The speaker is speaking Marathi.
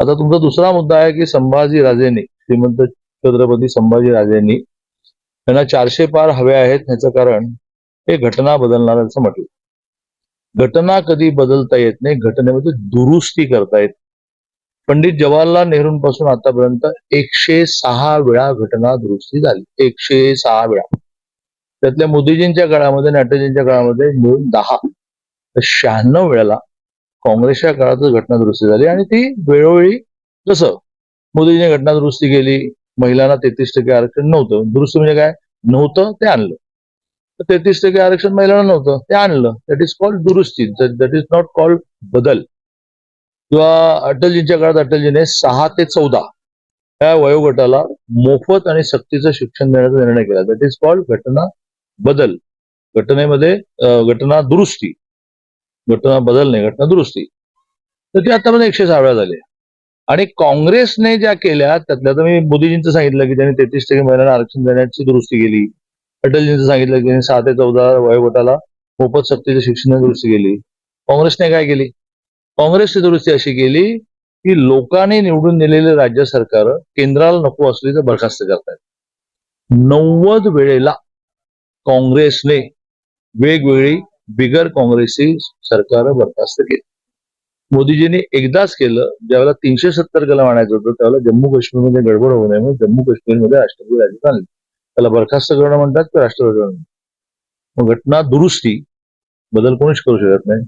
आता तुमचा दुसरा मुद्दा आहे की संभाजीराजेंनी श्रीमंत छत्रपती संभाजी राजेंनी त्यांना चारशे पार हवे आहेत याचं कारण हे घटना बदलणार असं म्हटलं. घटना कधी बदलता येत नाही घटनेमध्ये दुरुस्ती करता येत पंडित जवाहरलाल नेहरूंपासून आतापर्यंत एकशे सहा वेळा घटना दुरुस्ती झाली. एकशे सहा वेळा. त्यातल्या मोदीजींच्या काळामध्ये आणि अटलजींच्या काळामध्ये मिळून दहा. तर शहाण्णव वेळेला काँग्रेसच्या काळातच घटना दुरुस्ती झाली आणि ती वेळोवेळी जसं मोदीजीने घटना दुरुस्ती केली महिलांना तेहतीस टक्के आरक्षण नव्हतं. दुरुस्ती म्हणजे काय? नव्हतं ते आणलं. तर तेहतीस टक्के आरक्षण महिलांना नव्हतं ते आणलं. दॅट इज कॉल्ड दुरुस्ती. दॅट इज नॉट कॉल्ड बदल. किंवा अटलजींच्या काळात अटलजीने सहा ते चौदा या वयोगटाला मोफत आणि सक्तीचं शिक्षण देण्याचा निर्णय केला. दॅट इज कॉल्ड घटना बदल. घटनेमध्ये घटना दुरुस्ती. घटना बदल नाही घटना दुरुस्ती. तर ती आतापर्यंत म्हणजे एकशे सहा वेळा झाली. आणि काँग्रेसने ज्या केल्या त्यातल्या तर मी मोदीजींचं सांगितलं की त्यांनी तेहतीस टक्के महिलांना आरक्षण देण्याची दुरुस्ती केली. अटलजींचं सांगितलं की त्यांनी सहा ते चौदा वयोगटाला मोफत सक्तीच्या शिक्षणाची दुरुस्ती केली. काँग्रेसने काय केली? काँग्रेसची दुरुस्ती अशी केली की लोकांनी निवडून दिलेले राज्य सरकार केंद्राला नको असली तर बरखास्त करतायत. नव्वद वेळेला काँग्रेसने वेगवेगळी बिगर काँग्रेसी सरकार बरखास्त केली. मोदीजींनी एकदाच केलं ज्यावेळेला तीनशे सत्तर कलम आणायचं होतं त्यावेळेला जम्मू काश्मीरमध्ये गडबड होऊ नये म्हणून जम्मू काश्मीरमध्ये राष्ट्रपती राजवट आणली त्याला बरखास्त करणं म्हणतात की राष्ट्रपती मग घटना दुरुस्ती बदल कोणीच करू शकत नाही.